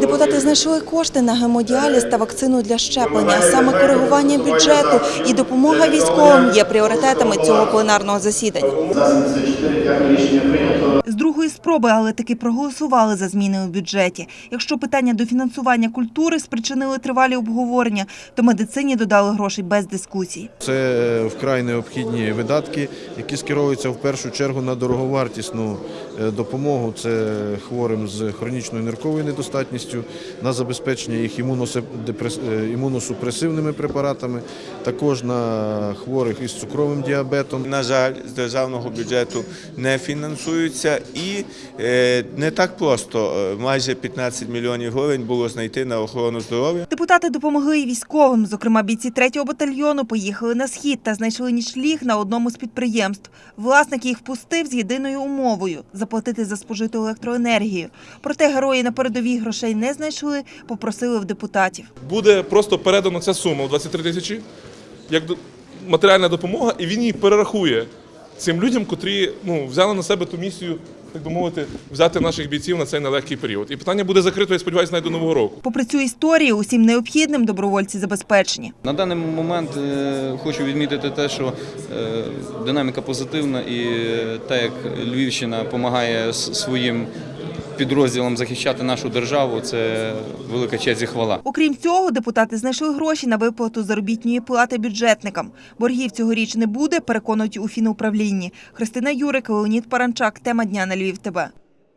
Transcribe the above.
Депутати знайшли кошти на гемодіаліз та вакцину для щеплення. Саме коригування бюджету і допомога військовим є пріоритетами цього пленарного засідання. З другої спроби, але таки проголосували за зміни у бюджеті. Якщо питання до фінансування культури спричинили тривалі обговорення, то медицині додали грошей без дискусій. Це вкрай необхідні видатки, які скеровуються в першу чергу на дороговартісну е, допомогу. Це хворим з хронічною нирковою недостатністю, на забезпечення їх е, імуносупресивними препаратами, також на хворих із цукровим діабетом. На жаль, з державного бюджету не фінансуються і е, не так просто. Е, Майже 15 мільйонів гривень було знайти на охорону здоров'я. Депутати допомогли і військовим. Зокрема, бійці 3-го батальйону поїхали на схід та знайшли нічліг на одному з підприємств. Власник їх впустив з єдиною умовою заплатити за спожиту електроенергію. Проте герої на передовій грошей не знайшли, попросили в депутатів. буде просто передана ця сума в 23 тисячі як до- матеріальна допомога, і він її перерахує цим людям, котрі ну, взяли на себе ту місію, так би мовити, взяти наших бійців на цей нелегкий період. І питання буде закрито, я сподіваюся, навіть до нового року. Попри цю історію, усім необхідним добровольці забезпечені. На даний момент е, хочу відмітити те, що е, динаміка позитивна і е, те, як Львівщина допомагає своїм підрозділам захищати нашу державу, це велика честь і хвала. Окрім цього, депутати знайшли гроші на виплату заробітної плати бюджетникам. Боргів цьогоріч не буде, переконують у фінуправлінні. Христина Юрик, Леонід Паранчак. Тема дня на Львів. ТБ.